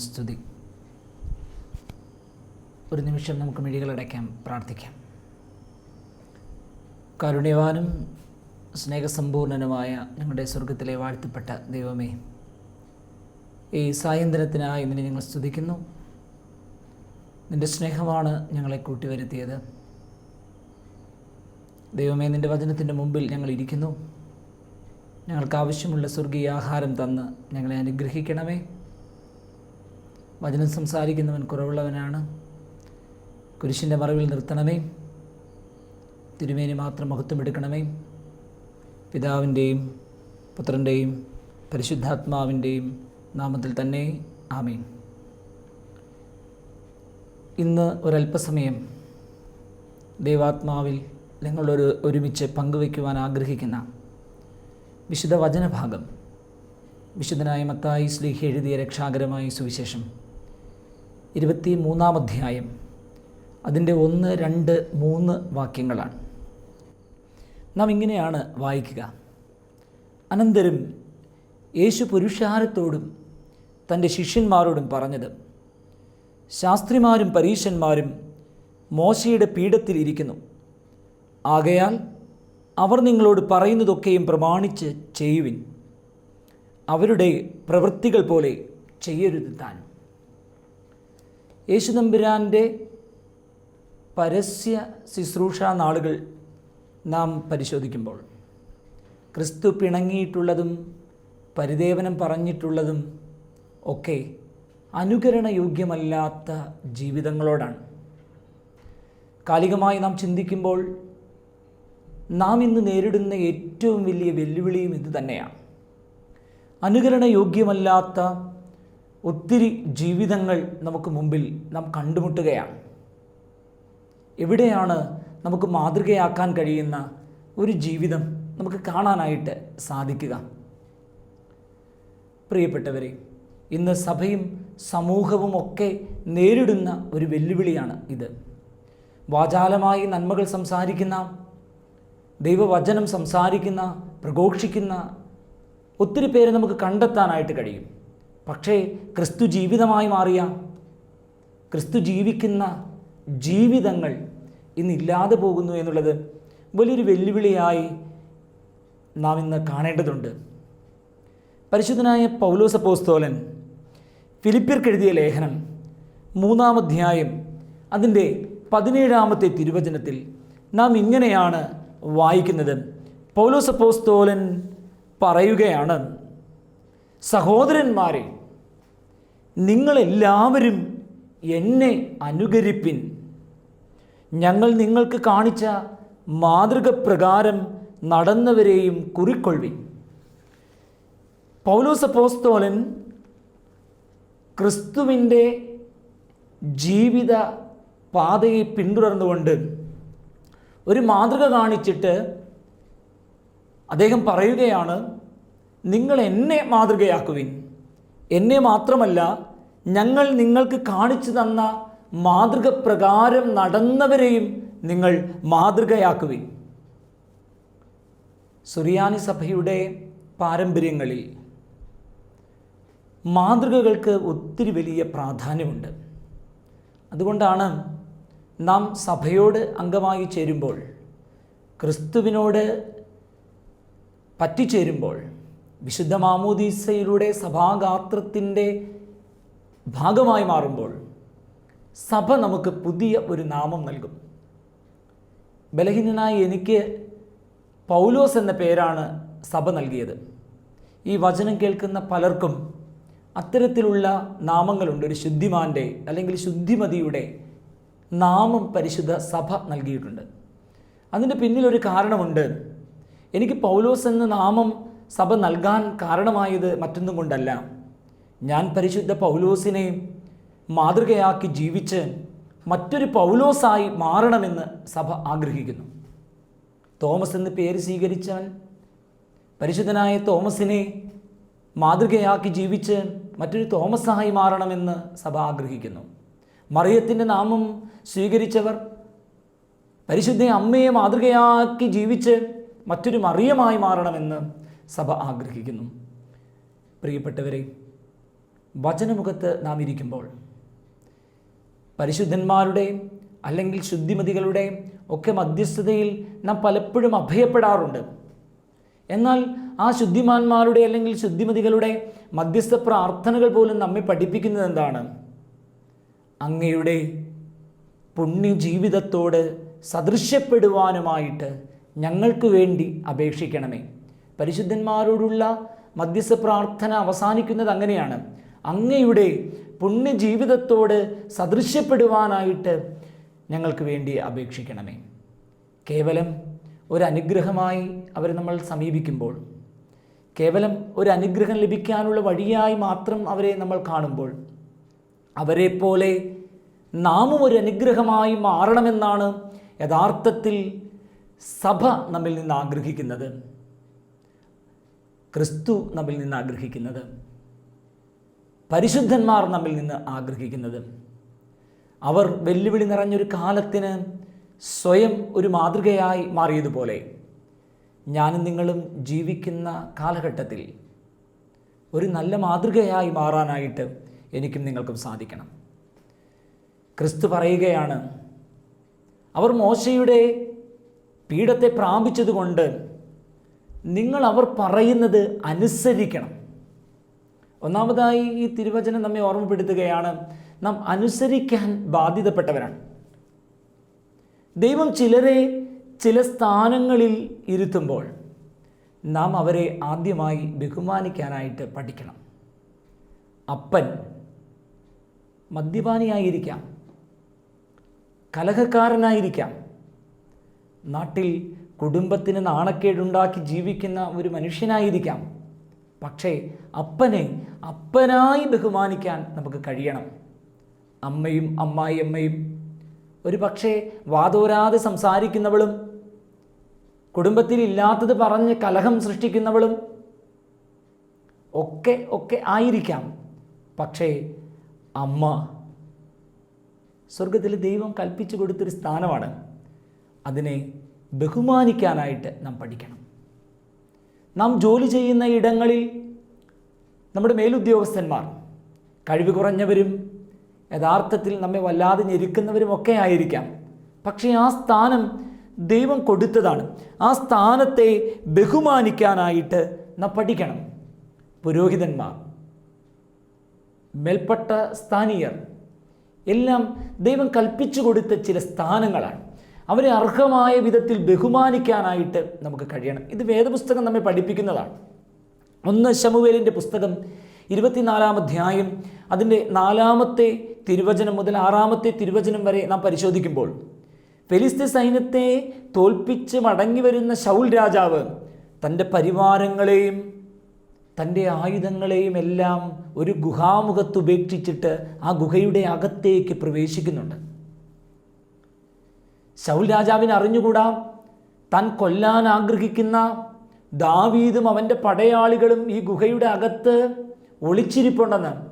സ്തുതി. ഒരു നിമിഷം നമുക്ക് മിഴികളടയ്ക്കാം പ്രാർത്ഥിക്കാം. കാരുണ്യവാനും സ്നേഹസമ്പൂർണനുമായ ഞങ്ങളുടെ സ്വർഗത്തിലെ വാഴ്ത്തപ്പെട്ട ദൈവമേ ഈ സായന്ത്രത്തിനായി നിന്നെ ഞങ്ങൾ സ്തുതിക്കുന്നു. നിന്റെ സ്നേഹമാണ് ഞങ്ങളെ കൂട്ടിവരുത്തിയത്. ദൈവമേ നിന്റെ വചനത്തിന്റെ മുമ്പിൽ ഞങ്ങൾ ഇരിക്കുന്നു. ഞങ്ങൾക്ക് ആവശ്യമുള്ള സ്വർഗീയ ആഹാരം തന്ന് ഞങ്ങളെ അനുഗ്രഹിക്കണമേ. വചനം സംസാരിക്കുന്നവൻ കുറവുള്ളവനാണ്. കുരിശിന്റെ മറവിൽ നിർത്തണമേ. തിരുമേനി മാത്രം മഹത്വം എടുക്കണമേ. പിതാവിന്റെയും പുത്രന്റെയും പരിശുദ്ധാത്മാവിന്റെയും നാമത്തിൽ തന്നെ ആമീൻ. ഇന്ന് ഒരല്പസമയം ദൈവാത്മാവിൽ നിങ്ങളൊരു ഒരുമിച്ച് പങ്കുവയ്ക്കുവാൻ ആഗ്രഹിക്കുന്ന വിശുദ്ധ വചനഭാഗം വിശുദ്ധനായ മത്തായി സ്ലീഹ എഴുതിയ രക്ഷാകരമായ സുവിശേഷം. ഇരുപത്തി മൂന്നാം അധ്യായം. അതിന്റെ ഒന്ന് രണ്ട് മൂന്ന് വാക്യങ്ങളാണ്. നാം ഇങ്ങനെയാണ് വായിക്കുക. അനന്തരം യേശു പുരുഷാരത്തോടും തന്റെ ശിഷ്യന്മാരോടും പറഞ്ഞത് ശാസ്ത്രിമാരും പരീശന്മാരും മോശയുടെ പീഠത്തിൽ ഇരിക്കുന്നു. ആകയാൽ അവർ നിങ്ങളോട് പറയുന്നതൊക്കെയും പ്രമാണിച്ച് ചെയ്യുവിൻ. അവരുടെ പ്രവൃത്തികൾ പോലെ ചെയ്യരുത് താനും. യേശുദമ്പുരാന്റെ പരസ്യ ശുശ്രൂഷ നാളുകൾ നാം പരിശോധിക്കുമ്പോൾ ക്രിസ്തു പിണങ്ങിയിട്ടുള്ളതും പരിദേവനം പറഞ്ഞിട്ടുള്ളതും ഒക്കെ അനുകരണയോഗ്യമല്ലാത്ത ജീവിതങ്ങളോടാണ്. കാലികമായി നാം ചിന്തിക്കുമ്പോൾ നാം ഇന്ന് നേരിടുന്ന ഏറ്റവും വലിയ വെല്ലുവിളിയും ഇത് തന്നെയാണ് അനുകരണയോഗ്യമല്ലാത്ത ഒത്തിരി ജീവിതങ്ങൾ നമുക്ക് മുമ്പിൽ നാം കണ്ടുമുട്ടുകയാണ്. എവിടെയാണ് നമുക്ക് മാതൃകയാക്കാൻ കഴിയുന്ന ഒരു ജീവിതം നമുക്ക് കാണാനായിട്ട് സാധിക്കുക? പ്രിയപ്പെട്ടവരെ ഇന്ന് സഭയും സമൂഹവും ഒക്കെ നേരിടുന്ന ഒരു വെല്ലുവിളിയാണ് ഇത്. വാചാലമായി നന്മകൾ സംസാരിക്കുന്ന ദൈവവചനം സംസാരിക്കുന്ന പ്രഘോഷിക്കുന്ന ഒത്തിരി പേരെ നമുക്ക് കണ്ടെത്താനായിട്ട് കഴിയും. പക്ഷേ ക്രിസ്തു ജീവിതമായി മാറിയ ക്രിസ്തു ജീവിക്കുന്ന ജീവിതങ്ങൾ ഇന്നില്ലാതെ പോകുന്നു എന്നുള്ളത് വലിയൊരു വെല്ലുവിളിയായി നാം ഇന്ന് കാണേണ്ടതുണ്ട്. പരിശുദ്ധനായ പൗലോസ് അപ്പോസ്തോലൻ ഫിലിപ്പിയർക്കെഴുതിയ ലേഖനം മൂന്നാം അധ്യായം അതിന്റെ പതിനേഴാമത്തെ തിരുവചനത്തിൽ നാം ഇങ്ങനെയാണ് വായിക്കുന്നത്. പൗലോസ് അപ്പോസ്തോലൻ പറയുകയാണ് സഹോദരന്മാരെ നിങ്ങളെല്ലാവരും എന്നെ അനുകരിപ്പിൻ. ഞങ്ങൾ നിങ്ങൾക്ക് കാണിച്ച മാതൃക പ്രകാരം നടന്നവരെയും കുറിക്കൊള്ളി പൗലോസ പോസ്തോലൻ ക്രിസ്തുവിന്റെ ജീവിത പാതയെ പിന്തുടർന്നുകൊണ്ട് ഒരു മാതൃക കാണിച്ചിട്ട് അദ്ദേഹം പറയുകയാണ് നിങ്ങൾ എന്നെ മാതൃകയാക്കുവിൻ. എന്നെ മാത്രമല്ല ഞങ്ങൾ നിങ്ങൾക്ക് കാണിച്ചു തന്ന മാതൃക പ്രകാരം നടന്നവരെയും നിങ്ങൾ മാതൃകയാക്കുവിൻ. സുറിയാനി സഭയുടെ പാരമ്പര്യങ്ങളിൽ മാതൃകകൾക്ക് ഒത്തിരി വലിയ പ്രാധാന്യമുണ്ട്. അതുകൊണ്ടാണ് നാം സഭയോട് അംഗമായി ചേരുമ്പോൾ ക്രിസ്തുവിനോട് പറ്റിച്ചേരുമ്പോൾ വിശുദ്ധ മാമോദീസയിലൂടെ സഭാഗാത്രത്തിന്റെ ഭാഗമായി മാറുമ്പോൾ സഭ നമുക്ക് പുതിയ ഒരു നാമം നൽകും. ബലഹീനനായ എനിക്ക് പൗലോസ് എന്ന പേരാണ് സഭ നൽകിയത്. ഈ വചനം കേൾക്കുന്ന പലർക്കും അത്തരത്തിലുള്ള നാമങ്ങളുണ്ട്. ഒരു ശുദ്ധിമാന്റെ അല്ലെങ്കിൽ ശുദ്ധിമതിയുടെ നാമം പരിശുദ്ധ സഭ നൽകിയിട്ടുണ്ട്. അതിന്റെ പിന്നിലൊരു കാരണമുണ്ട്. എനിക്ക് പൗലോസ് എന്ന നാമം സഭ നൽകാൻ കാരണമായത് മറ്റൊന്നും കൊണ്ടല്ല. ഞാൻ പരിശുദ്ധ പൗലോസിനെ മാതൃകയാക്കി ജീവിച്ച് മറ്റൊരു പൗലോസായി മാറണമെന്ന് സഭ ആഗ്രഹിക്കുന്നു. തോമസ് എന്ന് പേര് സ്വീകരിച്ചവൻ പരിശുദ്ധനായ തോമസിനെ മാതൃകയാക്കി ജീവിച്ച് മറ്റൊരു തോമസായി മാറണമെന്ന് സഭ ആഗ്രഹിക്കുന്നു. മറിയത്തിന്റെ നാമം സ്വീകരിച്ചവർ പരിശുദ്ധ അമ്മയെ മാതൃകയാക്കി ജീവിച്ച് മറ്റൊരു മറിയമായി മാറണമെന്ന് സഭ ആഗ്രഹിക്കുന്നു. പ്രിയപ്പെട്ടവരെ വചനമുഖത്ത് നാം ഇരിക്കുമ്പോൾ പരിശുദ്ധന്മാരുടെയും അല്ലെങ്കിൽ ശുദ്ധിമതികളുടെയും ഒക്കെ മധ്യസ്ഥതയിൽ നാം പലപ്പോഴും അഭയപ്പെടാറുണ്ട്. എന്നാൽ ആ ശുദ്ധിമാന്മാരുടെ അല്ലെങ്കിൽ ശുദ്ധിമതികളുടെ മധ്യസ്ഥ പ്രാർത്ഥനകൾ പോലും നമ്മെ പഠിപ്പിക്കുന്നത് എന്താണ്? അങ്ങയുടെ പുണ്യജീവിതത്തോട് സദൃശ്യപ്പെടുവാനുമായിട്ട് ഞങ്ങൾക്ക് വേണ്ടി അപേക്ഷിക്കണമേ. പരിശുദ്ധന്മാരോടുള്ള മധ്യസ്ഥ പ്രാർത്ഥന അവസാനിക്കുന്നത് അങ്ങനെയാണ്. അങ്ങയുടെ പുണ്യജീവിതത്തോട് സദൃശ്യപ്പെടുവാനായിട്ട് ഞങ്ങൾക്ക് വേണ്ടി അപേക്ഷിക്കണമേ. കേവലം ഒരു അനുഗ്രഹമായി അവരെ നമ്മൾ സമീപിക്കുമ്പോൾ കേവലം ഒരു അനുഗ്രഹം ലഭിക്കാനുള്ള വഴിയായി മാത്രം അവരെ നമ്മൾ കാണുമ്പോൾ അവരെ പോലെ നാമും ഒരു അനുഗ്രഹമായി മാറണമെന്നാണ് യഥാർത്ഥത്തിൽ സഭ നമ്മിൽ നിന്ന് ആഗ്രഹിക്കുന്നത്. ക്രിസ്തു നമ്മിൽ നിന്ന് ആഗ്രഹിക്കുന്നത്. പരിശുദ്ധന്മാർ നമ്മിൽ നിന്ന് ആഗ്രഹിക്കുന്നത്. അവർ വെല്ലുവിളി നിറഞ്ഞൊരു കാലത്തിന് സ്വയം ഒരു മാതൃകയായി മാറിയതുപോലെ ഞാനും നിങ്ങളും ജീവിക്കുന്ന കാലഘട്ടത്തിൽ ഒരു നല്ല മാതൃകയായി മാറാനായിട്ട് എനിക്കും നിങ്ങൾക്കും സാധിക്കണം. ക്രിസ്തു പറയുകയാണ് അവർ മോശയുടെ പീഠത്തെ പ്രാപിച്ചതുകൊണ്ട് നിങ്ങൾ അവർ പറയുന്നത് അനുസരിക്കണം. ഒന്നാമതായി ഈ തിരുവചനം നമ്മെ ഓർമ്മപ്പെടുത്തുകയാണ് നാം അനുസരിക്കാൻ ബാധ്യതപ്പെട്ടവരാണ്. ദൈവം ചിലരെ ചില സ്ഥാനങ്ങളിൽ ഇരുത്തുമ്പോൾ നാം അവരെ ആദ്യമായി ബഹുമാനിക്കാനായിട്ട് പഠിക്കണം. അപ്പൻ മദ്യപാനിയായിരിക്കാം കലഹക്കാരനായിരിക്കാം നാട്ടിൽ കുടുംബത്തിന് നാണക്കേടുണ്ടാക്കി ജീവിക്കുന്ന ഒരു മനുഷ്യനായിരിക്കാം. പക്ഷേ അപ്പനെ അപ്പനായി ബഹുമാനിക്കാൻ നമുക്ക് കഴിയണം. അമ്മയും അമ്മായി അമ്മയും ഒരു പക്ഷേ വാതോരാതെ സംസാരിക്കുന്നവളും കുടുംബത്തിൽ ഇല്ലാത്തത് പറഞ്ഞ് കലഹം സൃഷ്ടിക്കുന്നവളും ഒക്കെ ഒക്കെ ആയിരിക്കാം. പക്ഷേ അമ്മ സ്വർഗത്തിൽ ദൈവം കൽപ്പിച്ചു കൊടുത്തൊരു സ്ഥാനമാണ്. അതിനെ ബഹുമാനിക്കാനായിട്ട് നാം പഠിക്കണം. നാം ജോലി ചെയ്യുന്ന ഇടങ്ങളിൽ നമ്മുടെ മേലുദ്യോഗസ്ഥന്മാർ കഴിവ് കുറഞ്ഞവരും യഥാർത്ഥത്തിൽ നമ്മെ വല്ലാതെ ഞെരുക്കുന്നവരും ഒക്കെ ആയിരിക്കാം. പക്ഷേ ആ സ്ഥാനം ദൈവം കൊടുത്തതാണ്. ആ സ്ഥാനത്തെ ബഹുമാനിക്കാനായിട്ട് നാം പഠിക്കണം. പുരോഹിതന്മാർ മേൽപ്പെട്ട സ്ഥാനീയർ എല്ലാം ദൈവം കൽപ്പിച്ചു കൊടുത്ത ചില സ്ഥാനങ്ങളാണ്. അവരെ അർഹമായ വിധത്തിൽ ബഹുമാനിക്കാനായിട്ട് നമുക്ക് കഴിയണം. ഇത് വേദപുസ്തകം നമ്മെ പഠിപ്പിക്കുന്നതാണ്. ഒന്ന് ശമുവേലിന്റെ പുസ്തകം ഇരുപത്തിനാലാം അധ്യായം അതിന്റെ നാലാമത്തെ തിരുവചനം മുതൽ ആറാമത്തെ തിരുവചനം വരെ നാം പരിശോധിക്കുമ്പോൾ ഫെലിസ്തീൻ സൈന്യത്തെ തോൽപ്പിച്ച് മടങ്ങി വരുന്ന ശൗൽ രാജാവ് തന്റെ പരിവാരങ്ങളെയും തന്റെ ആയുധങ്ങളെയും എല്ലാം ഒരു ഗുഹാമുഖത്ത് ഉപേക്ഷിച്ചിട്ട് ആ ഗുഹയുടെ അകത്തേക്ക് പ്രവേശിക്കുന്നുണ്ട്. ശൗൽ രാജാവിന് അറിഞ്ഞുകൂടാ? താൻ കൊല്ലാൻ ആഗ്രഹിക്കുന്ന ദാവീദും അവന്റെ പടയാളികളും ഈ ഗുഹയുടെ അകത്ത് ഒളിച്ചിരിപ്പുണ്ടെന്ന്.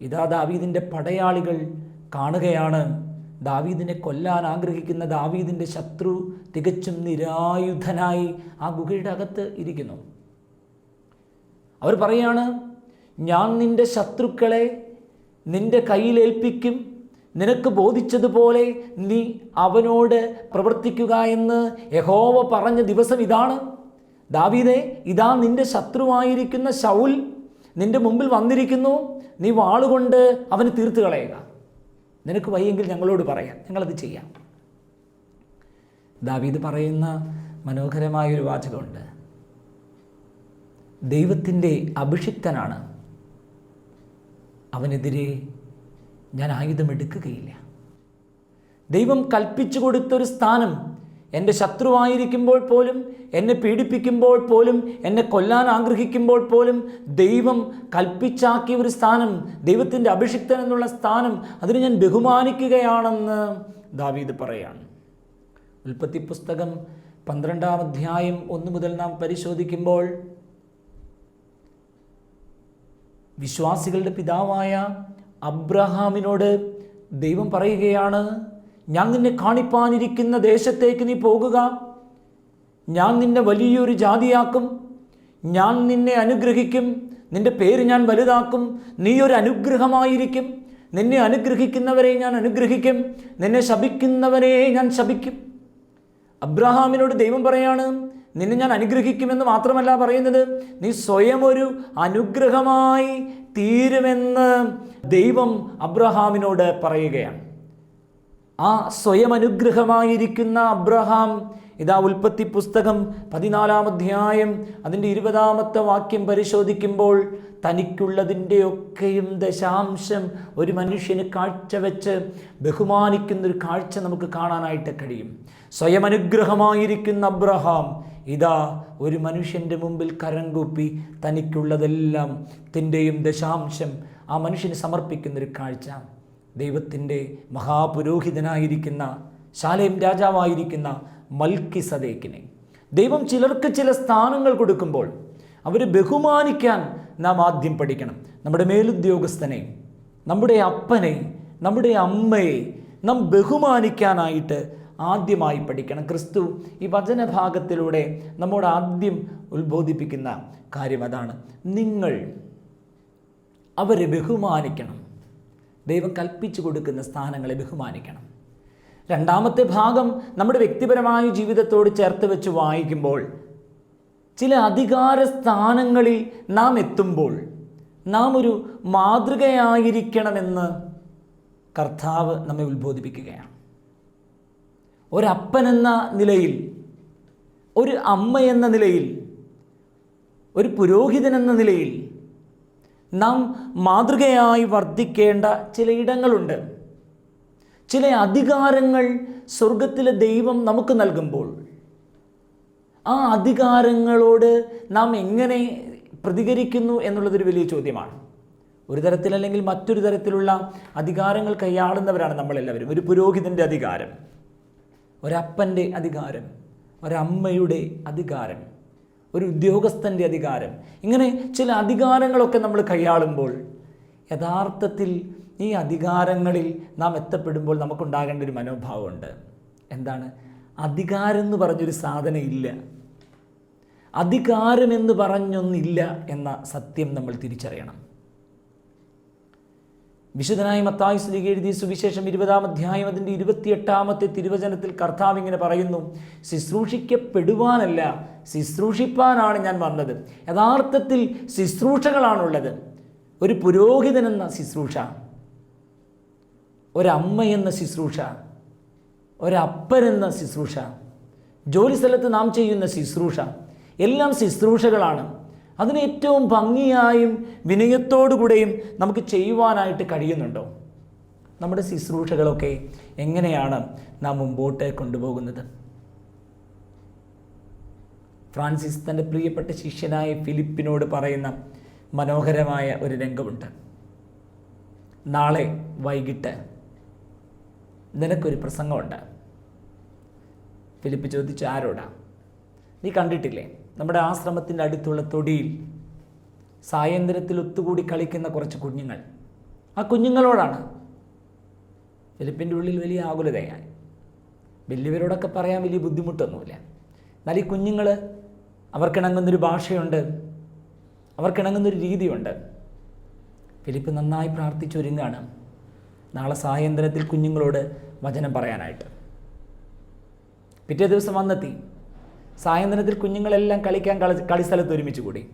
ഇതാ ദാവീദിന്റെ പടയാളികൾ കാണുകയാണ്. ദാവീദിനെ കൊല്ലാൻ ആഗ്രഹിക്കുന്ന ദാവീദിന്റെ ശത്രു തികച്ചും നിരായുധനായി ആ ഗുഹയുടെ അകത്ത് ഇരിക്കുന്നു. അവർ പറയാണ് ഞാൻ നിന്റെ ശത്രുക്കളെ നിന്റെ കയ്യിലേൽപ്പിക്കും നിനക്ക് ബോധിച്ചതുപോലെ നീ അവനോട് പ്രവർത്തിക്കുക എന്ന് യഹോവ പറഞ്ഞ ദിവസം ഇതാണ്. ദാവീദേ ഇതാ നിന്റെ ശത്രുവായിരിക്കുന്ന ശൗൽ നിന്റെ മുമ്പിൽ വന്നിരിക്കുന്നു. നീ വാളുകൊണ്ട് അവന് തീർത്ത് കളയുക. നിനക്ക് വയ്യെങ്കിൽ ഞങ്ങളോട് പറയാം. ഞങ്ങളത് ചെയ്യാം. ദാവീദ് പറയുന്ന മനോഹരമായൊരു വാചകമുണ്ട്. ദൈവത്തിന്റെ അഭിഷിക്തനാണ്. അവനെതിരെ ഞാൻ ആയുധമെടുക്കുകയില്ല ദൈവം കൽപ്പിച്ചു കൊടുത്തൊരു സ്ഥാനം എന്റെ ശത്രുവായിരിക്കുമ്പോൾ പോലും എന്നെ പീഡിപ്പിക്കുമ്പോൾ പോലും എന്നെ കൊല്ലാൻ ആഗ്രഹിക്കുമ്പോൾ പോലും ദൈവം കൽപ്പിച്ചാക്കിയ ഒരു സ്ഥാനം ദൈവത്തിന്റെ അഭിഷിക്തൻ എന്നുള്ള സ്ഥാനം അതിനെ ഞാൻ ബഹുമാനിക്കുകയാണെന്ന് ദാവീദ് പറയാണ്. ഉൽപ്പത്തി പുസ്തകം പന്ത്രണ്ടാം അധ്യായം ഒന്ന് മുതൽ നാം പരിശോധിക്കുമ്പോൾ വിശ്വാസികളുടെ പിതാവായ അബ്രഹാമിനോട് ദൈവം പറയുകയാണ് ഞാൻ നിന്നെ കാണിപ്പാനിരിക്കുന്ന ദേശത്തേക്ക് നീ പോകുക. ഞാൻ നിന്നെ വലിയൊരു ജാതിയാക്കും. ഞാൻ നിന്നെ അനുഗ്രഹിക്കും. നിന്റെ പേര് ഞാൻ വലുതാക്കും. നീ ഒരു അനുഗ്രഹമായിരിക്കും. നിന്നെ അനുഗ്രഹിക്കുന്നവരെ ഞാൻ അനുഗ്രഹിക്കും. നിന്നെ ശപിക്കുന്നവരെ ഞാൻ ശപിക്കും. അബ്രഹാമിനോട് ദൈവം പറയാണ് നിന്നെ ഞാൻ അനുഗ്രഹിക്കുമെന്ന് മാത്രമല്ല പറയുന്നത്. നീ സ്വയം ഒരു അനുഗ്രഹമായി തീരുമെന്ന് ദൈവം അബ്രഹാമിനോട് പറയുകയാണ്. ആ സ്വയം അനുഗ്രഹമായിരിക്കുന്ന അബ്രഹാം ഇതാ ഉൽപ്പത്തി പുസ്തകം പതിനാലാം അധ്യായം. അതിന്റെ ഇരുപതാമത്തെ വാക്യം പരിശോധിക്കുമ്പോൾ തനിക്കുള്ളതിന്റെയൊക്കെയും ദശാംശം ഒരു മനുഷ്യന് കാഴ്ചവെച്ച് ബഹുമാനിക്കുന്നൊരു കാഴ്ച നമുക്ക് കാണാനായിട്ട് കഴിയും. സ്വയം അനുഗ്രഹമായിരിക്കുന്ന അബ്രഹാം ഇതാ ഒരു മനുഷ്യന്റെ മുമ്പിൽ കരം കൂപ്പി തനിക്കുള്ളതെല്ലാം തിന്റെയും ദശാംശം ആ മനുഷ്യന് സമർപ്പിക്കുന്നൊരു കാഴ്ച. ദൈവത്തിന്റെ മഹാപുരോഹിതനായിരിക്കുന്ന ശാലേം രാജാവായിരിക്കുന്ന മൽക്കി സദേക്കിനെ ദൈവം ചിലർക്ക് ചില സ്ഥാനങ്ങൾ കൊടുക്കുമ്പോൾ അവരെ ബഹുമാനിക്കാൻ നാം ആദ്യം പഠിക്കണം. നമ്മുടെ മേലുദ്യോഗസ്ഥനെ നമ്മുടെ അപ്പനെ നമ്മുടെ അമ്മയെ നാം ബഹുമാനിക്കാനായിട്ട് ആദ്യമായി പഠിക്കണം. ക്രിസ്തു ഈ വചനഭാഗത്തിലൂടെ നമ്മോട് ആദ്യം ഉത്ബോധിപ്പിക്കുന്ന കാര്യം അതാണ്. നിങ്ങൾ അവരെ ബഹുമാനിക്കണം. ദൈവം കൽപ്പിച്ചു കൊടുക്കുന്ന സ്ഥാനങ്ങളെ ബഹുമാനിക്കണം. രണ്ടാമത്തെ ഭാഗം നമ്മുടെ വ്യക്തിപരമായ ജീവിതത്തോട് ചേർത്ത് വെച്ച് വായിക്കുമ്പോൾ ചില അധികാര സ്ഥാനങ്ങളിൽ നാം എത്തുമ്പോൾ നാം ഒരു മാതൃകയായിരിക്കണമെന്ന് കർത്താവ് നമ്മെ ഉത്ബോധിപ്പിക്കുകയാണ്. ഒരപ്പനെന്ന നിലയിൽ ഒരു അമ്മ എന്ന നിലയിൽ ഒരു പുരോഹിതൻ എന്ന നിലയിൽ നാം മാതൃകയായി വർദ്ധിക്കേണ്ട ചില ഇടങ്ങളുണ്ട്. ചില അധികാരങ്ങൾ സ്വർഗത്തിലെ ദൈവം നമുക്ക് നൽകുമ്പോൾ ആ അധികാരങ്ങളോട് നാം എങ്ങനെ പ്രതികരിക്കുന്നു എന്നുള്ളതൊരു വലിയ ചോദ്യമാണ്. ഒരു തരത്തിലല്ലെങ്കിൽ മറ്റൊരു തരത്തിലുള്ള അധികാരങ്ങൾ കൈയാളുന്നവരാണ് നമ്മളെല്ലാവരും. ഒരു പുരോഹിതന്റെ അധികാരം ഒരപ്പന്റെ അധികാരം ഒരമ്മയുടെ അധികാരം ഒരു ഉദ്യോഗസ്ഥന്റെ അധികാരം ഇങ്ങനെ ചില അധികാരങ്ങളൊക്കെ നമ്മൾ കൈയാളുമ്പോൾ യഥാർത്ഥത്തിൽ ഈ അധികാരങ്ങളിൽ നാം എത്തപ്പെടുമ്പോൾ നമുക്കുണ്ടാകേണ്ട ഒരു മനോഭാവമുണ്ട്. എന്താണ്? അധികാരം എന്ന് പറഞ്ഞൊരു സാധനം ഇല്ല അധികാരമെന്ന് പറഞ്ഞൊന്നില്ല എന്ന സത്യം നമ്മൾ തിരിച്ചറിയണം. വിശുദ്ധനായ മത്തായി സ്ലീഗ എഴുതിയ സുവിശേഷം ഇരുപതാം അധ്യായം അതിന്റെ ഇരുപത്തിയെട്ടാമത്തെ തിരുവചനത്തിൽ കർത്താവ് ഇങ്ങനെ പറയുന്നു ശുശ്രൂഷിക്കപ്പെടുവാനല്ല ശുശ്രൂഷിപ്പാനാണ് ഞാൻ വന്നത്. യഥാർത്ഥത്തിൽ ശുശ്രൂഷകളാണുള്ളത്. ഒരു പുരോഹിതനെന്ന ശുശ്രൂഷ. ഒരമ്മ എന്ന ശുശ്രൂഷ ഒരപ്പരെന്ന ശുശ്രൂഷ ജോലി സ്ഥലത്ത് നാം ചെയ്യുന്ന ശുശ്രൂഷ എല്ലാം ശുശ്രൂഷകളാണ്. അതിന് ഏറ്റവും ഭംഗിയായും വിനയത്തോടുകൂടെയും നമുക്ക് ചെയ്യുവാനായിട്ട് കഴിയുന്നുണ്ടോ? നമ്മുടെ ശുശ്രൂഷകളൊക്കെ എങ്ങനെയാണ് നാം മുമ്പോട്ട് കൊണ്ടുപോകുന്നത്? ഫ്രാൻസിസ് തന്റെ പ്രിയപ്പെട്ട ശിഷ്യനായ ഫിലിപ്പിനോട് പറയുന്ന മനോഹരമായ ഒരു രംഗമുണ്ട്. നാളെ വൈകിട്ട് നിനക്കൊരു പ്രസംഗമുണ്ട്. ഫിലിപ്പ് ചോദിച്ചു ആരോടാ? നീ കണ്ടിട്ടില്ലേ? നമ്മുടെ ആശ്രമത്തിന്റെ അടുത്തുള്ള തൊടിയിൽ സായന്ത്രത്തിൽ ഒത്തുകൂടി കളിക്കുന്ന കുറച്ച് കുഞ്ഞുങ്ങൾ. ആ കുഞ്ഞുങ്ങളോടാണ്. ഫിലിപ്പിന്റെ ഉള്ളിൽ വലിയ ആകുലതയായി. വലിയവരോടൊക്കെ പറയാൻ വലിയ ബുദ്ധിമുട്ടൊന്നുമില്ല. എന്നാൽ ഈ കുഞ്ഞുങ്ങൾ അവർക്കിണങ്ങുന്നൊരു ഭാഷയുണ്ട്. അവർക്കിണങ്ങുന്നൊരു രീതിയുണ്ട്. ഫിലിപ്പ് നന്നായി പ്രാർത്ഥിച്ചൊരുങ്ങാണ് നാളെ സായന്ത്രത്തിൽ കുഞ്ഞുങ്ങളോട് വചനം പറയാനായിട്ട്. പിറ്റേ ദിവസം വന്നെത്തി. സായന്ത്രത്തിൽ കുഞ്ഞുങ്ങളെല്ലാം കളിക്കാൻ കളി കളിസ്ഥലത്ത് ഒരുമിച്ച് കൂടി.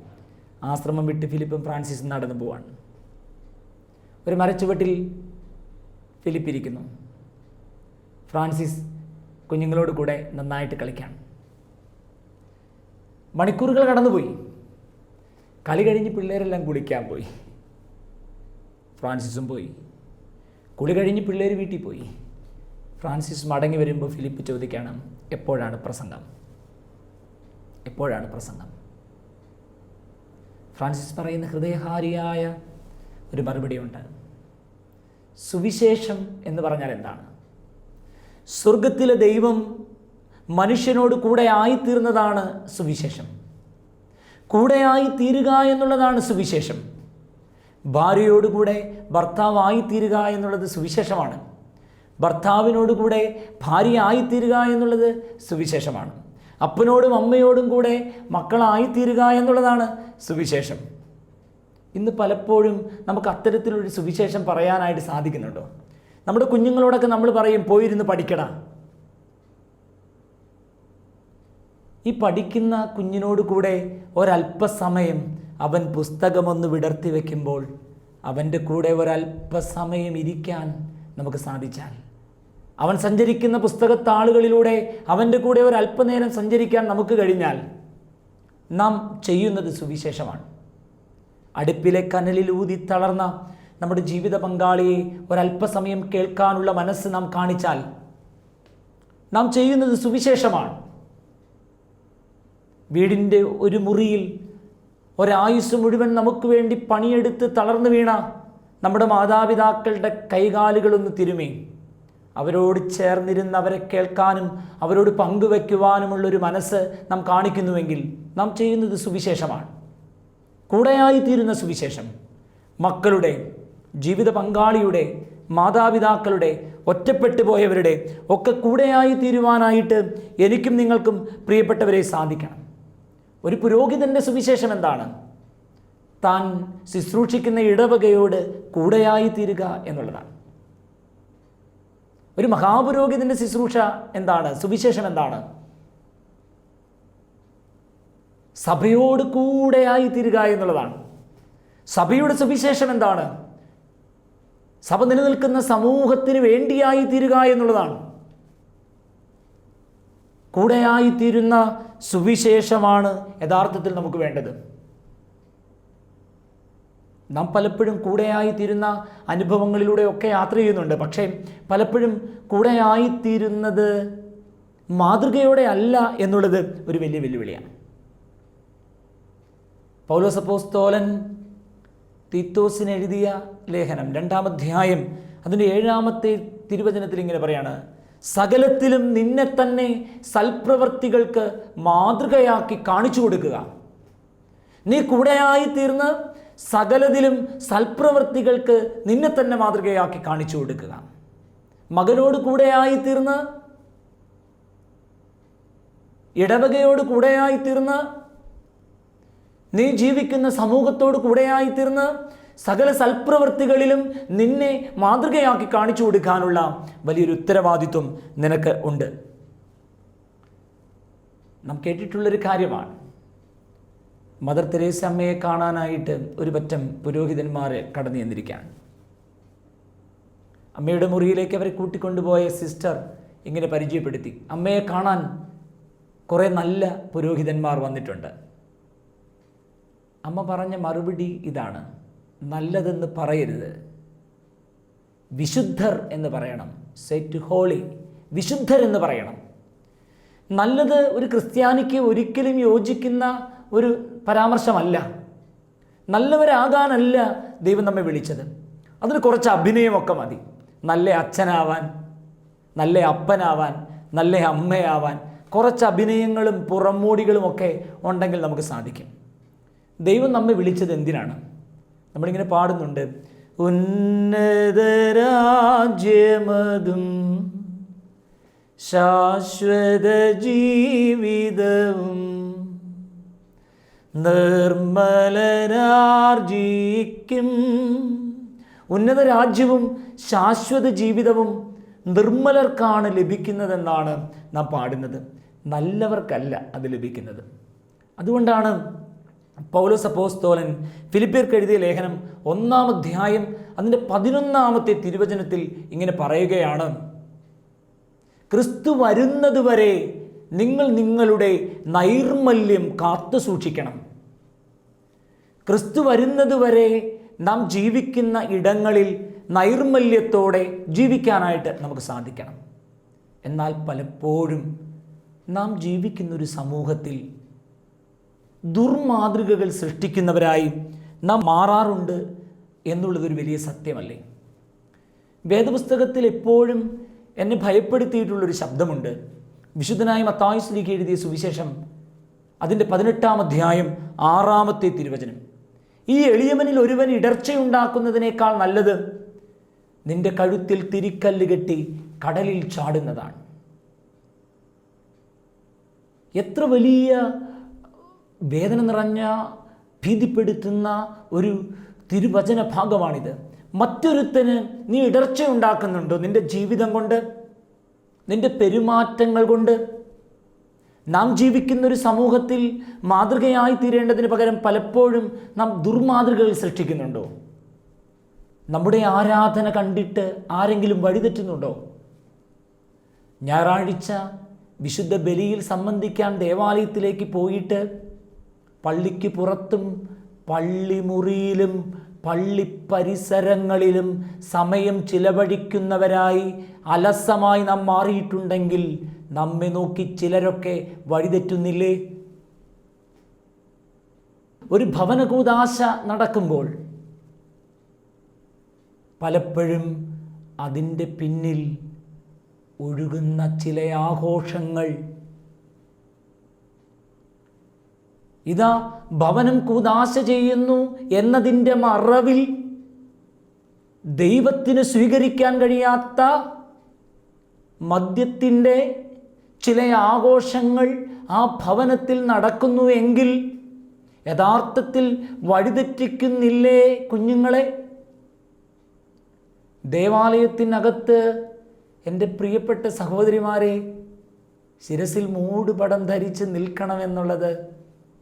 ആശ്രമം വിട്ട് ഫിലിപ്പും ഫ്രാൻസിസും നടന്നു പോവാണ്. ഒരു മരച്ചുവട്ടിൽ ഫിലിപ്പ് ഇരിക്കുന്നു. ഫ്രാൻസിസ് കുഞ്ഞുങ്ങളോട് കൂടെ നന്നായിട്ട് കളിക്കാൻ. മണിക്കൂറുകൾ കടന്നുപോയി. കളി കഴിഞ്ഞ് പിള്ളേരെല്ലാം കുളിക്കാൻ പോയി. ഫ്രാൻസിസും പോയി. കുളി കഴിഞ്ഞ് പിള്ളേർ വീട്ടിൽ പോയി. ഫ്രാൻസിസ് മടങ്ങി വരുമ്പോൾ ഫിലിപ്പ് ചോദിക്കണം എപ്പോഴാണ് പ്രസംഗം? എപ്പോഴാണ് പ്രസംഗം? ഫ്രാൻസിസ് പറയുന്ന ഹൃദയഹാരിയായ ഒരു മറുപടിയുണ്ട്. സുവിശേഷം എന്ന് പറഞ്ഞാൽ എന്താണ്? സ്വർഗത്തിലെ ദൈവം മനുഷ്യനോട് കൂടെ ആയിത്തീർന്നതാണ് സുവിശേഷം. കൂടെയായി തീരുക എന്നുള്ളതാണ് സുവിശേഷം. ഭാര്യയോടുകൂടെ ഭർത്താവായിത്തീരുക എന്നുള്ളത് സുവിശേഷമാണ്. ഭർത്താവിനോടുകൂടെ ഭാര്യ ആയിത്തീരുക എന്നുള്ളത് സുവിശേഷമാണ്. അപ്പനോടും അമ്മയോടും കൂടെ മക്കളായിത്തീരുക എന്നുള്ളതാണ് സുവിശേഷം. ഇന്ന് പലപ്പോഴും നമുക്ക് അത്തരത്തിലൊരു സുവിശേഷം പറയാനായിട്ട് സാധിക്കുന്നുണ്ടോ? നമ്മുടെ കുഞ്ഞുങ്ങളോടൊക്കെ നമ്മൾ പറയും പോയിരുന്ന് പഠിക്കടാ. ഈ പഠിക്കുന്ന കുഞ്ഞിനോട് കൂടെ ഒരല്പസമയം അവൻ പുസ്തകമൊന്ന് വിടർത്തി വയ്ക്കുമ്പോൾ അവന്റെ കൂടെ ഒരല്പസമയം ഇരിക്കാൻ നമുക്ക് സാധിച്ചാൽ. അവൻ സഞ്ചരിക്കുന്ന പുസ്തകത്താളുകളിലൂടെ അവന്റെ കൂടെ ഒരല്പനേരം സഞ്ചരിക്കാൻ നമുക്ക് കഴിഞ്ഞാൽ നാം ചെയ്യുന്നത് സുവിശേഷമാണ്. അടുപ്പിലെ കനലിൽ ഊതി തളർന്ന നമ്മുടെ ജീവിത പങ്കാളിയെ ഒരല്പസമയം കേൾക്കാനുള്ള മനസ്സ് നാം കാണിച്ചാൽ നാം ചെയ്യുന്നത് സുവിശേഷമാണ്. വീടിന്റെ ഒരു മുറിയിൽ ഒരായുസ് മുഴുവൻ നമുക്ക് വേണ്ടി പണിയെടുത്ത് തളർന്നു വീണ നമ്മുടെ മാതാപിതാക്കളുടെ കൈകാലുകളൊന്ന് തിരുമേ. അവരോട് ചേർന്നിരുന്ന് അവരെ കേൾക്കാനും അവരോട് പങ്കുവയ്ക്കുവാനുമുള്ളൊരു മനസ്സ് നാം കാണിക്കുന്നുവെങ്കിൽ നാം ചെയ്യുന്നത് സുവിശേഷമാണ്. കൂടെയായി തീരുന്ന സുവിശേഷം. മക്കളുടെ ജീവിത പങ്കാളിയുടെ മാതാപിതാക്കളുടെ ഒറ്റപ്പെട്ടു പോയവരുടെ ഒക്കെ കൂടെയായി തീരുവാനായിട്ട് എനിക്കും നിങ്ങൾക്കും പ്രിയപ്പെട്ടവരെ സാധിക്കണം. ഒരു പുരോഹിതന്റെ സുവിശേഷം എന്താണ്? താൻ ശുശ്രൂഷിക്കുന്ന ഇടവകയോട് കൂടെയായി തീരുക എന്നുള്ളതാണ്. ഒരു മഹാപുരോഹിതന്റെ ശുശ്രൂഷ എന്താണ്? സുവിശേഷം എന്താണ്? സഭയോട് കൂടെയായി തീരുക എന്നുള്ളതാണ്. സഭയുടെ സുവിശേഷം എന്താണ്? സഭ നിലനിൽക്കുന്ന സമൂഹത്തിന് വേണ്ടിയായി തീരുക എന്നുള്ളതാണ്. കൂടെയായി തീരുന്ന സുവിശേഷമാണ് യഥാർത്ഥത്തിൽ നമുക്ക് വേണ്ടത്. നാം പലപ്പോഴും കൂടെയായി തീരുന്ന അനുഭവങ്ങളിലൂടെയൊക്കെ യാത്ര ചെയ്യുന്നുണ്ട്. പക്ഷേ പലപ്പോഴും കൂടെയായിത്തീരുന്നത് മാതൃകയോടെ അല്ല എന്നുള്ളത് ഒരു വലിയ വെല്ലുവിളിയാണ്. പൗലോസപ്പോസ്തോലൻ തീത്തോസിന് എഴുതിയ ലേഖനം രണ്ടാമധ്യായം അതിന്റെ ഏഴാമത്തെ തിരുവചനത്തിൽ ഇങ്ങനെ പറയാണ് സകലത്തിലും നിന്നെ തന്നെ സൽപ്രവർത്തികൾക്ക് മാതൃകയാക്കി കാണിച്ചു കൊടുക്കുക. നീ കൂടെയായി തീർന്ന് സകലത്തിലും സൽപ്രവർത്തികൾക്ക് നിന്നെ തന്നെ മാതൃകയാക്കി കാണിച്ചു കൊടുക്കുക. മകനോട് കൂടെയായി തീർന്ന് ഇടവകയോട് കൂടെയായി തീർന്ന് നീ ജീവിക്കുന്ന സമൂഹത്തോട് കൂടെയായി തീർന്ന് സകല സൽപ്രവൃത്തികളിലും നിന്നെ മാതൃകയാക്കി കാണിച്ചു കൊടുക്കാനുള്ള വലിയൊരു ഉത്തരവാദിത്വം നിനക്ക് ഉണ്ട്. നാം കേട്ടിട്ടുള്ളൊരു കാര്യമാണ്. മദർ തെരേസ അമ്മയെ കാണാനായിട്ട് ഒരു പറ്റം പുരോഹിതന്മാർ കടന്നു ചെന്നിരിക്കുകയാണ് അമ്മയുടെ മുറിയിലേക്ക് അവരെ കൂട്ടിക്കൊണ്ടുപോയ സിസ്റ്റർ ഇങ്ങനെ പരിചയപ്പെടുത്തി. അമ്മയെ കാണാൻ കുറേ നല്ല പുരോഹിതന്മാർ വന്നിട്ടുണ്ട്. അമ്മ പറഞ്ഞ മറുപടി ഇതാണ്. നല്ലതെന്ന് പറയരുത്. വിശുദ്ധർ എന്ന് പറയണം. സെറ്റ് ഹോളി വിശുദ്ധർ എന്ന് പറയണം. നല്ലത് ഒരു ക്രിസ്ത്യാനിക്ക് ഒരിക്കലും യോജിക്കുന്ന ഒരു പരാമർശമല്ല. നല്ലവരാകാനല്ല ദൈവം നമ്മെ വിളിച്ചത്. അതിന് കുറച്ച് അഭിനയമൊക്കെ മതി. നല്ല അച്ഛനാവാൻ നല്ല അപ്പനാവാൻ നല്ല അമ്മയാവാൻ കുറച്ച് അഭിനയങ്ങളും പുറമോടികളുമൊക്കെ ഉണ്ടെങ്കിൽ നമുക്ക് സാധിക്കും. ദൈവം നമ്മെ വിളിച്ചത് എന്തിനാണ്? നമ്മളിങ്ങനെ പാടുന്നുണ്ട്. ഉന്നതരാജ്യമതും ശാശ്വത ജീവിതവും നിർമ്മലരാർജിക്കും. ഉന്നത രാജ്യവും ശാശ്വത ജീവിതവും നിർമ്മലർക്കാണ് ലഭിക്കുന്നതെന്നാണ് നാം പാടുന്നത്. നല്ലവർക്കല്ല അത് ലഭിക്കുന്നത്. അതുകൊണ്ടാണ് പൗലോസ് അപ്പോസ്തോലൻ ഫിലിപ്പിയർക്ക് എഴുതിയ ലേഖനം ഒന്നാം അധ്യായം അതിന്റെ പതിനൊന്നാമത്തെ തിരുവചനത്തിൽ ഇങ്ങനെ പറയുകയാണ്. ക്രിസ്തു വരുന്നതുവരെ നിങ്ങൾ നിങ്ങളുടെ നൈർമല്യം കാത്തു സൂക്ഷിക്കണം. ക്രിസ്തു വരുന്നതുവരെ നാം ജീവിക്കുന്ന ഇടങ്ങളിൽ നൈർമല്യത്തോടെ ജീവിക്കാനായിട്ട് നമുക്ക് സാധിക്കണം. എന്നാൽ പലപ്പോഴും നാം ജീവിക്കുന്നൊരു സമൂഹത്തിൽ ദുർമാതൃകകൾ സൃഷ്ടിക്കുന്നവരായി നാം മാറാറുണ്ട് എന്നുള്ളതൊരു വലിയ സത്യമല്ലേ? വേദപുസ്തകത്തിൽ എപ്പോഴും എന്നെ ഭയപ്പെടുത്തിയിട്ടുള്ളൊരു ശബ്ദമുണ്ട്. വിശുദ്ധനായ മത്തായുസ് ലീഗ് എഴുതിയ സുവിശേഷം അതിന്റെ പതിനെട്ടാം അധ്യായം ആറാമത്തെ തിരുവചനം. ഈ എളിയമനിൽ ഒരുവൻ ഇടർച്ചയുണ്ടാക്കുന്നതിനേക്കാൾ നല്ലത് നിന്റെ കഴുത്തിൽ തിരിക്കല്ല് കെട്ടി കടലിൽ ചാടുന്നതാണ്. എത്ര വലിയ വേദന നിറഞ്ഞ ഭീതിപ്പെടുത്തുന്ന ഒരു തിരുവചന ഭാഗമാണിത്. മറ്റൊരുത്തന് നീ ഇടർച്ച ഉണ്ടാക്കുന്നുണ്ടോ നിന്റെ ജീവിതം കൊണ്ട്? നിന്റെ പെരുമാറ്റങ്ങൾ കൊണ്ട്? നാം ജീവിക്കുന്ന ഒരു സമൂഹത്തിൽ മാതൃകയായി തീരേണ്ടതിന് പകരം പലപ്പോഴും നാം ദുർമാതൃകകൾ സൃഷ്ടിക്കുന്നുണ്ടോ? നമ്മുടെ ആരാധന കണ്ടിട്ട് ആരെങ്കിലും വഴിതെറ്റുന്നുണ്ടോ? ഞായറാഴ്ച വിശുദ്ധ ബലിയിൽ സംബന്ധിക്കാൻ ദേവാലയത്തിലേക്ക് പോയിട്ട് പള്ളിക്ക് പുറത്തും പള്ളിമുറിയിലും പള്ളി പരിസരങ്ങളിലും സമയം ചിലവഴിക്കുന്നവരായി അലസമായി നാം മാറിയിട്ടുണ്ടെങ്കിൽ നമ്മെ നോക്കി ചിലരൊക്കെ വഴിതെറ്റുന്നില്ലേ? ഒരു ഭവനകൂതാശ നടക്കുമ്പോൾ പലപ്പോഴും അതിന്റെ പിന്നിൽ ഒഴുകുന്ന ചില ആഘോഷങ്ങൾ ഇതാ ഭവനം കൂതാശ ചെയ്യുന്നു എന്നതിന്റെ മറവിൽ ദൈവത്തിന് സ്വീകരിക്കാൻ കഴിയാത്ത മദ്യത്തിന്റെ ചില ആഘോഷങ്ങൾ ആ ഭവനത്തിൽ നടക്കുന്നു എങ്കിൽ യഥാർത്ഥത്തിൽ വഴിതെറ്റിക്കുന്നില്ലേ കുഞ്ഞുങ്ങളെ? ദേവാലയത്തിനകത്ത് എന്റെ പ്രിയപ്പെട്ട സഹോദരിമാരെ ശിരസിൽ മൂടുപടം ധരിച്ച് നിൽക്കണമെന്നുള്ളത്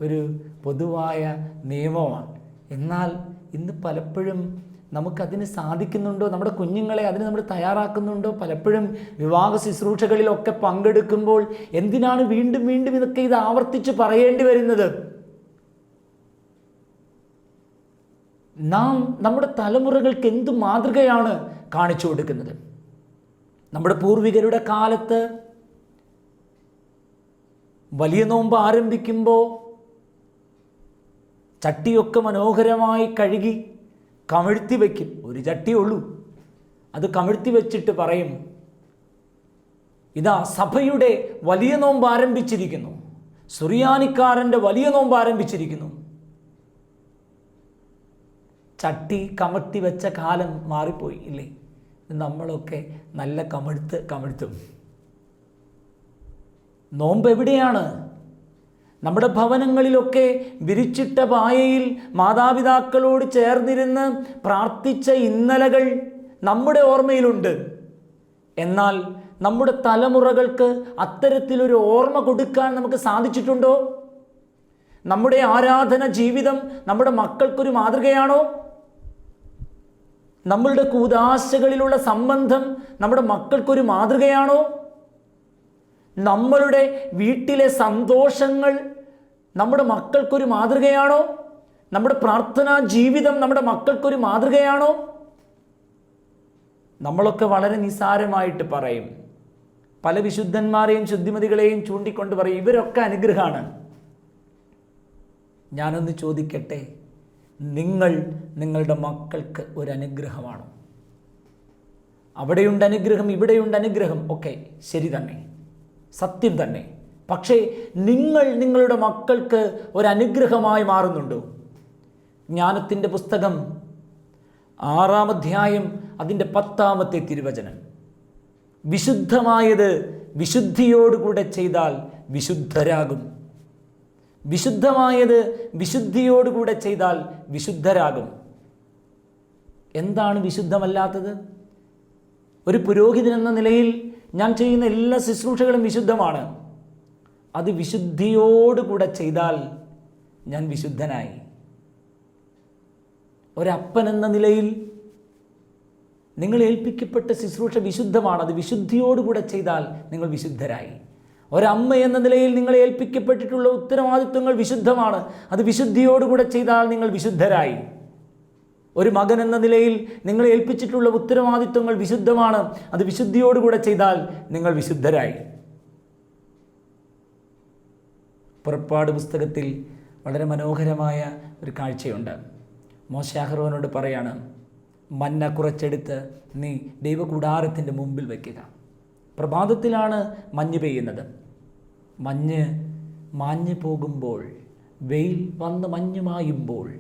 ഒരു പൊതുവായ നിയമമാണ്. എന്നാൽ ഇന്ന് പലപ്പോഴും നമുക്കതിന് സാധിക്കുന്നുണ്ടോ? നമ്മുടെ കുഞ്ഞുങ്ങളെ അതിന് നമ്മൾ തയ്യാറാക്കുന്നുണ്ടോ? പലപ്പോഴും വിവാഹ ശുശ്രൂഷകളിലൊക്കെ പങ്കെടുക്കുമ്പോൾ എന്തിനാണ് വീണ്ടും വീണ്ടും ഇതൊക്കെ ഇത് ആവർത്തിച്ച് പറയേണ്ടി വരുന്നത്? നാം നമ്മുടെ തലമുറകൾക്ക് എന്ത് മാതൃകയാണ് കാണിച്ചു കൊടുക്കുന്നത്? നമ്മുടെ പൂർവികരുടെ കാലത്ത് വലിയ നോമ്പ് ആരംഭിക്കുമ്പോൾ ചട്ടിയൊക്കെ മനോഹരമായി കഴുകി കമിഴ്ത്തി വയ്ക്കും. ഒരു ചട്ടിയേ ഉള്ളൂ. അത് കമിഴ്ത്തി വെച്ചിട്ട് പറയും ഇതാ സഭയുടെ വലിയ നോമ്പ് ആരംഭിച്ചിരിക്കുന്നു. സുറിയാനിക്കാരന്റെ വലിയ നോമ്പ് ആരംഭിച്ചിരിക്കുന്നു. ചട്ടി കമഴ്ത്തി വെച്ച കാലം മാറിപ്പോയി ഇല്ലേ? നമ്മളൊക്കെ നല്ല കമിഴ്ത്ത് കമിഴ്ത്തും. നോമ്പ് എവിടെയാണ് നമ്മുടെ ഭവനങ്ങളിലൊക്കെ വിരിച്ചിട്ട പായയിൽ മാതാപിതാക്കളോട് ചേർന്നിരുന്ന് പ്രാർത്ഥിച്ച ഇന്നലകൾ നമ്മുടെ ഓർമ്മയിലുണ്ട്. എന്നാൽ നമ്മുടെ തലമുറകൾക്ക് അത്തരത്തിലൊരു ഓർമ്മ കൊടുക്കാൻ നമുക്ക് സാധിച്ചിട്ടുണ്ടോ? നമ്മുടെ ആരാധന ജീവിതം നമ്മുടെ മക്കൾക്കൊരു മാതൃകയാണോ? നമ്മളുടെ കൂതാശകളിലുള്ള സംബന്ധം നമ്മുടെ മക്കൾക്കൊരു മാതൃകയാണോ? നമ്മളുടെ വീട്ടിലെ സന്തോഷങ്ങൾ നമ്മുടെ മക്കൾക്കൊരു മാതൃകയാണോ? നമ്മുടെ പ്രാർത്ഥനാ ജീവിതം നമ്മുടെ മക്കൾക്കൊരു മാതൃകയാണോ? നമ്മളൊക്കെ വളരെ നിസാരമായിട്ട് പറയും. പല വിശുദ്ധന്മാരെയും ശുദ്ധിമതികളെയും ചൂണ്ടിക്കൊണ്ട് പറയും ഇവരൊക്കെ അനുഗ്രഹമാണ് ഞാനൊന്ന് ചോദിക്കട്ടെ നിങ്ങൾ നിങ്ങളുടെ മക്കൾക്ക് ഒരു അനുഗ്രഹമാണോ? അവിടെയുണ്ട് അനുഗ്രഹം ഇവിടെയുണ്ട് അനുഗ്രഹം. ഒക്കെ ശരി തന്നെ. സത്യം തന്നെ. പക്ഷേ നിങ്ങൾ നിങ്ങളുടെ മക്കൾക്ക് ഒരനുഗ്രഹമായി മാറുന്നുണ്ടോ? ജ്ഞാനത്തിന്റെ പുസ്തകം ആറാം അധ്യായം അതിന്റെ പത്താമത്തെ തിരുവചനം. വിശുദ്ധമായത് വിശുദ്ധിയോടുകൂടെ ചെയ്താൽ വിശുദ്ധരാകും. വിശുദ്ധമായത് വിശുദ്ധിയോടുകൂടെ ചെയ്താൽ വിശുദ്ധരാകും. എന്താണ് വിശുദ്ധമല്ലാത്തത്? ഒരു പുരോഹിതൻ എന്ന നിലയിൽ ഞാൻ ചെയ്യുന്ന എല്ലാ ശുശ്രൂഷകളും വിശുദ്ധമാണ്. അത് വിശുദ്ധിയോടുകൂടെ ചെയ്താൽ ഞാൻ വിശുദ്ധനായി. ഒരപ്പൻ എന്ന നിലയിൽ നിങ്ങൾ ഏൽപ്പിക്കപ്പെട്ട ശുശ്രൂഷ വിശുദ്ധമാണ്. അത് വിശുദ്ധിയോടുകൂടെ ചെയ്താൽ നിങ്ങൾ വിശുദ്ധരായി. ഒരമ്മ എന്ന നിലയിൽ നിങ്ങൾ ഏൽപ്പിക്കപ്പെട്ടിട്ടുള്ള ഉത്തരവാദിത്വങ്ങൾ വിശുദ്ധമാണ്. അത് വിശുദ്ധിയോടുകൂടെ ചെയ്താൽ നിങ്ങൾ വിശുദ്ധരായി. ഒരു മകൻ എന്ന നിലയിൽ നിങ്ങളെ ഏൽപ്പിച്ചിട്ടുള്ള ഉത്തരവാദിത്വങ്ങൾ വിശുദ്ധമാണ്. അത് വിശുദ്ധിയോടുകൂടെ ചെയ്താൽ നിങ്ങൾ വിശുദ്ധരായി. പുറപ്പാട് പുസ്തകത്തിൽ വളരെ മനോഹരമായ ഒരു കാഴ്ചയുണ്ട്. മോശാഹ്റോനോട് പറയാണ് മന്ന കുറച്ചെടുത്ത് നീ ദൈവകൂടാരത്തിന്റെ മുമ്പിൽ വയ്ക്കുക. പ്രഭാതത്തിലാണ് മഞ്ഞ് പെയ്യുന്നത്. മഞ്ഞ് മാഞ്ഞു പോകുമ്പോൾ വെയിൽ വന്ന് മഞ്ഞ് മായുമ്പോൾ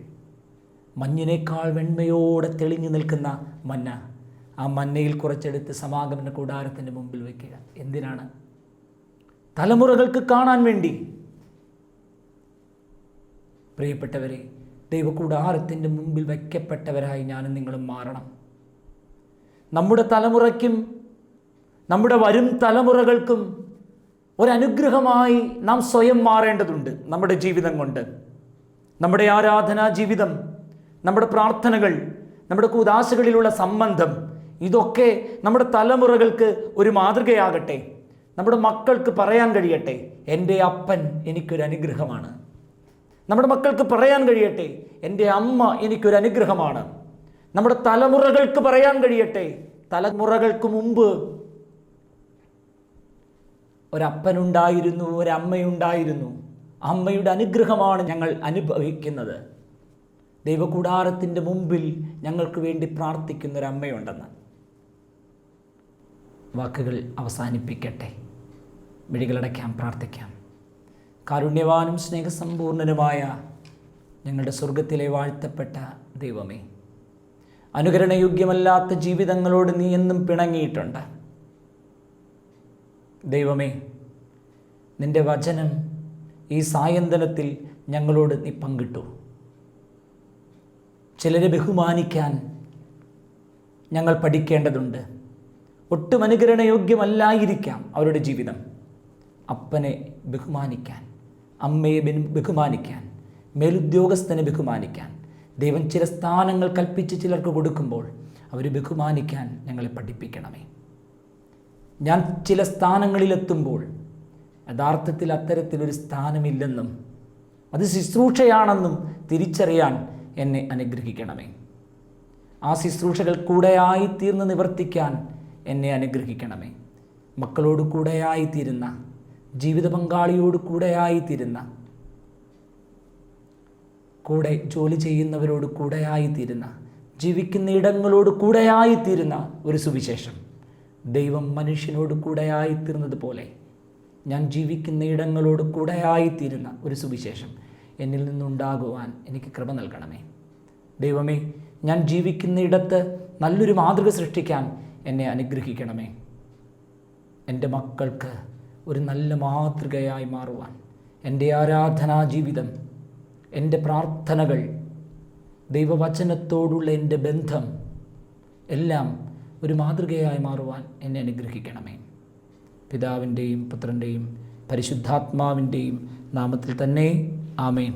മഞ്ഞിനേക്കാൾ വെണ്മയോടെ തെളിഞ്ഞു നിൽക്കുന്ന മന്ന. ആ മന്നയിൽ കുറച്ചെടുത്ത് സമാഗമന കൂടാരത്തിന്റെ മുമ്പിൽ വയ്ക്കുക. എന്തിനാണ്? തലമുറകൾക്ക് കാണാൻ വേണ്ടി. പ്രിയപ്പെട്ടവരെ ദൈവകൂടാരത്തിന്റെ മുമ്പിൽ വയ്ക്കപ്പെട്ടവരായി ഞാനും നിങ്ങളും മാറണം. നമ്മുടെ തലമുറയ്ക്കും നമ്മുടെ വരും തലമുറകൾക്കും ഒരനുഗ്രഹമായി നാം സ്വയം മാറേണ്ടതുണ്ട് നമ്മുടെ ജീവിതം കൊണ്ട്. നമ്മുടെ ആരാധനാ ജീവിതം നമ്മുടെ പ്രാർത്ഥനകൾ നമ്മുടെ കൂതാശകളിലുള്ള സംബന്ധം ഇതൊക്കെ നമ്മുടെ തലമുറകൾക്ക് ഒരു മാതൃകയാകട്ടെ. നമ്മുടെ മക്കൾക്ക് പറയാൻ കഴിയട്ടെ എന്റെ അപ്പൻ എനിക്കൊരു അനുഗ്രഹമാണ് നമ്മുടെ മക്കൾക്ക് പറയാൻ കഴിയട്ടെ എന്റെ അമ്മ എനിക്കൊരു അനുഗ്രഹമാണ് നമ്മുടെ തലമുറകൾക്ക് പറയാൻ കഴിയട്ടെ തലമുറകൾക്ക് മുമ്പ് ഒരപ്പനുണ്ടായിരുന്നു ഒരമ്മയുണ്ടായിരുന്നു. അമ്മയുടെ അനുഗ്രഹമാണ് ഞങ്ങൾ അനുഭവിക്കുന്നത്. ദൈവകൂടാരത്തിന്റെ മുമ്പിൽ ഞങ്ങൾക്ക് വേണ്ടി പ്രാർത്ഥിക്കുന്ന ഒരു അമ്മയുണ്ടെന്ന് വാക്കുകൾ അവസാനിപ്പിക്കട്ടെ. മിഴികളടയ്ക്കാം പ്രാർത്ഥിക്കാം. കാരുണ്യവാനും സ്നേഹസമ്പൂർണനുമായ ഞങ്ങളുടെ സ്വർഗത്തിലെ വാഴ്ത്തപ്പെട്ട ദൈവമേ അനുകരണയോഗ്യമല്ലാത്ത ജീവിതങ്ങളോട് നീ എന്നും പിണങ്ങിയിട്ടുണ്ട്. ദൈവമേ നിന്റെ വചനം ഈ സായന്തനത്തിൽ ഞങ്ങളോട് നീ പങ്കിട്ടു. ചിലരെ ബഹുമാനിക്കാൻ ഞങ്ങൾ പഠിക്കേണ്ടതുണ്ട്. ഒട്ടും അനുകരണയോഗ്യമല്ലായിരിക്കാം അവരുടെ ജീവിതം. അപ്പനെ ബഹുമാനിക്കാൻ അമ്മയെ ബഹുമാനിക്കാൻ മേലുദ്യോഗസ്ഥനെ ബഹുമാനിക്കാൻ ദൈവം ചില സ്ഥാനങ്ങൾ കൽപ്പിച്ച് ചിലർക്ക് കൊടുക്കുമ്പോൾ അവർ ബഹുമാനിക്കാൻ ഞങ്ങളെ പഠിപ്പിക്കണമേ. ഞാൻ ചില സ്ഥാനങ്ങളിലെത്തുമ്പോൾ യഥാർത്ഥത്തിൽ അത്തരത്തിലൊരു സ്ഥാനമില്ലെന്നും അത് ശുശ്രൂഷയാണെന്നും തിരിച്ചറിയാൻ എന്നെ അനുഗ്രഹിക്കണമേ. ആ ശുശ്രൂഷകൾ കൂടെയായി തീർന്ന് നിവർത്തിക്കാൻ എന്നെ അനുഗ്രഹിക്കണമേ. മക്കളോട് കൂടെയായി തീരുന്ന ജീവിത പങ്കാളിയോട് കൂടെയായി തീരുന്ന കൂടെ ജോലി ചെയ്യുന്നവരോട് കൂടെയായി തീരുന്ന ജീവിക്കുന്ന ഇടങ്ങളോട് കൂടെയായി തീരുന്ന ഒരു സുവിശേഷം. ദൈവം മനുഷ്യനോട് കൂടെയായി തീർന്നതുപോലെ ഞാൻ ജീവിക്കുന്ന ഇടങ്ങളോട് കൂടെയായി തീരുന്ന ഒരു സുവിശേഷം. എന്നിൽ നിന്നുണ്ടാകുവാൻ എനിക്ക് കൃപ നൽകണമേ. ദൈവമേ ഞാൻ ജീവിക്കുന്ന ഇടത്ത് നല്ലൊരു മാതൃക സൃഷ്ടിക്കാൻ എന്നെ അനുഗ്രഹിക്കണമേ. എന്റെ മക്കൾക്ക് ഒരു നല്ല മാതൃകയായി മാറുവാൻ എന്റെ ആരാധനാ ജീവിതം എന്റെ പ്രാർത്ഥനകൾ ദൈവവചനത്തോടുള്ള എന്റെ ബന്ധം എല്ലാം ഒരു മാതൃകയായി മാറുവാൻ എന്നെ അനുഗ്രഹിക്കണമേ. പിതാവിന്റെയും പുത്രന്റെയും പരിശുദ്ധാത്മാവിന്റെയും നാമത്തിൽ തന്നെ ആമേൻ